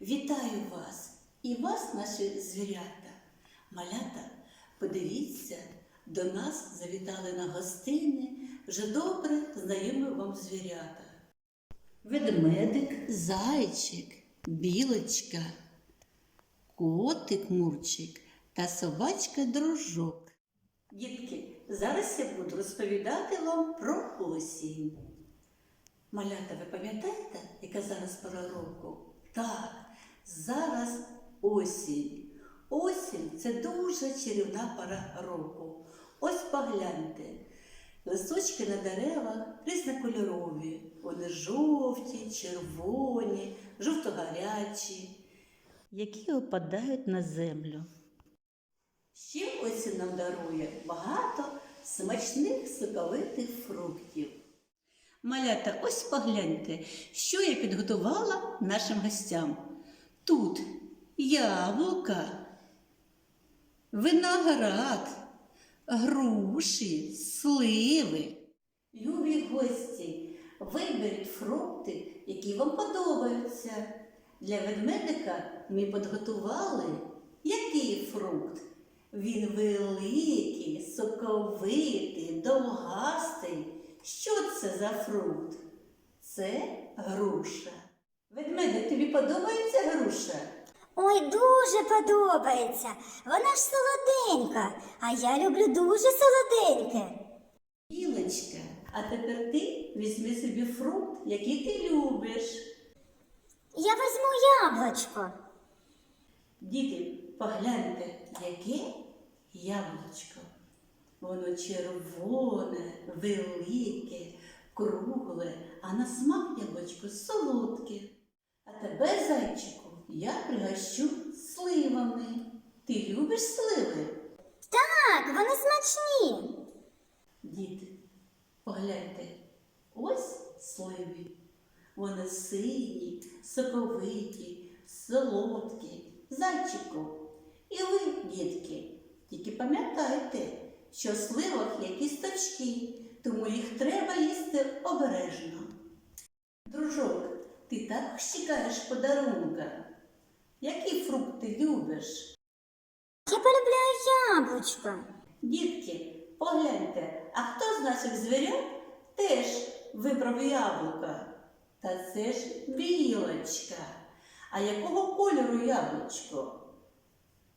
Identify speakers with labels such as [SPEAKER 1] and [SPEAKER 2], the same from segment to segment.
[SPEAKER 1] Вітаю вас і вас, наші звірята. Малята, подивіться, до нас завітали на гостини вже добре знайомі вам звірята. Ведмедик, зайчик, білочка, котик Мурчик та собачка дружок. Дітки, зараз я буду розповідати вам про осінь. Малята, ви пам'ятаєте, яка зараз пора року? Так, зараз осінь. Осінь це дуже чарівна пора року. Ось погляньте. Листочки на деревах різнокольорові. Вони жовті, червоні, жовто-гарячі, які опадають на землю. Ще осінь нам дарує багато смачних соковитих фруктів. Малята, ось погляньте, що я підготувала нашим гостям. Тут яблука, виноград, груші, сливи. Любі гості, виберіть фрукти, які вам подобаються. Для ведмедика ми підготували який фрукт? Він великий, соковитий, довгастий. Що це за фрукт? Це груша. Ведмедик, тобі подобається груша?
[SPEAKER 2] Ой, дуже подобається. Вона ж солоденька, а я люблю дуже солоденьке.
[SPEAKER 1] Білочка, а тепер ти візьми собі фрукт, який ти любиш.
[SPEAKER 2] Я візьму яблучко.
[SPEAKER 1] Діти, погляньте, яке яблучко. Воно червоне, велике, кругле, а на смак яблучко солодке. А тебе, зайчику, я пригощу сливами. Ти любиш сливи?
[SPEAKER 2] Так, вони смачні.
[SPEAKER 1] Діти, погляньте, ось сливи. Вони сині, соковиті, солодкі, зайчику. І ви, дітки, що в сливах є кісточки, тому їх треба їсти обережно. Дружок, ти так чекаєш подарунка. Які фрукти любиш?
[SPEAKER 2] Я полюбляю яблучко.
[SPEAKER 1] Дітки, погляньте, а хто з наших звірят теж вибрав яблука? Та це ж білочка. А якого кольору яблучко?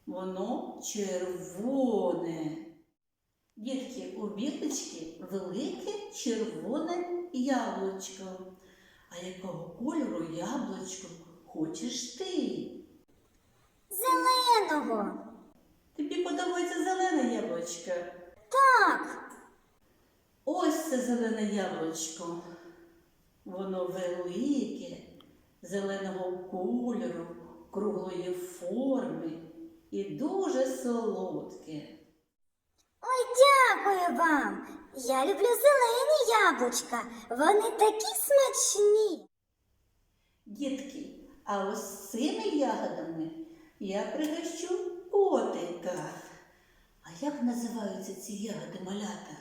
[SPEAKER 1] Воно червоне. Дітки, у білочки велике червоне яблучко. А якого кольору яблучко хочеш ти?
[SPEAKER 2] Зеленого.
[SPEAKER 1] Тобі подобається зелене яблучко?
[SPEAKER 2] Так,
[SPEAKER 1] Ось це зелене яблучко. Воно велике, зеленого кольору, круглої форми і дуже солодке.
[SPEAKER 2] Дякую вам. Я люблю зелені яблучка. Вони такі смачні.
[SPEAKER 1] Дітки, а ось цими ягодами я пригощу котика. А як називаються ці ягоди малята?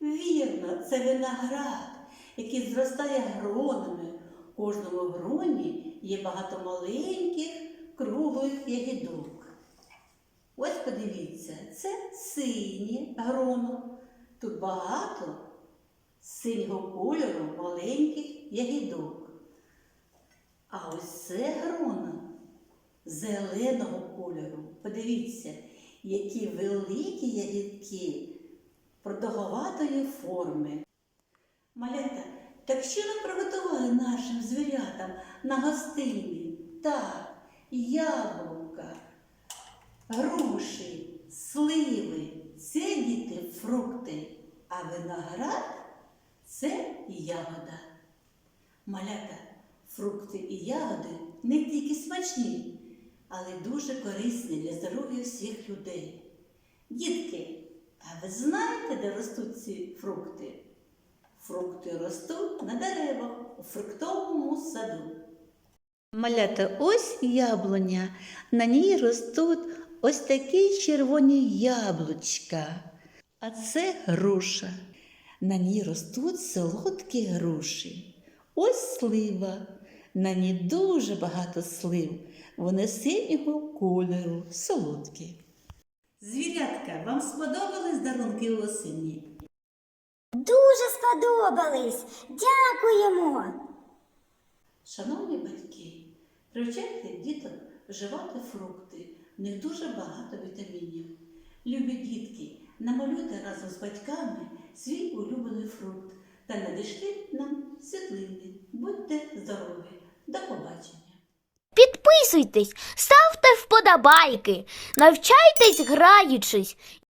[SPEAKER 1] Вірно, це виноград, який зростає гронами. У кожному гроні є багато маленьких круглих ягідок. Ось подивіться, це сині гроно. Тут багато синього кольору маленьких ягідок. А ось це грона зеленого кольору. Подивіться, які великі ягідки продовговатої форми. Малята, так що ви приготували нашим звірятам на гостині? Так, яблука, груші, сливи це діти фрукти, а виноград це ягода. Малята, фрукти і ягоди не тільки смачні, але дуже корисні для здоров'я всіх людей. Дітки, а ви знаєте, де ростуть ці фрукти? Фрукти ростуть на деревах у фруктовому саду. Малята, ось яблуня. На ній ростуть ось такі червоні яблучка. А це груша. На ній ростуть солодкі груші. Ось слива. На ній дуже багато слив. Вони синього кольору, солодкі. Звірятка, вам сподобались дарунки осені?
[SPEAKER 2] Дуже сподобались. Дякуємо.
[SPEAKER 1] Шановні батьки, привчайте діток вживати фрукти. В них дуже багато вітамінів. Любі дітки, намалюйте разом з батьками свій улюблений фрукт та надішліть нам світлини. Будьте здорові! До побачення!
[SPEAKER 3] Підписуйтесь, ставте вподобайки, навчайтесь граючись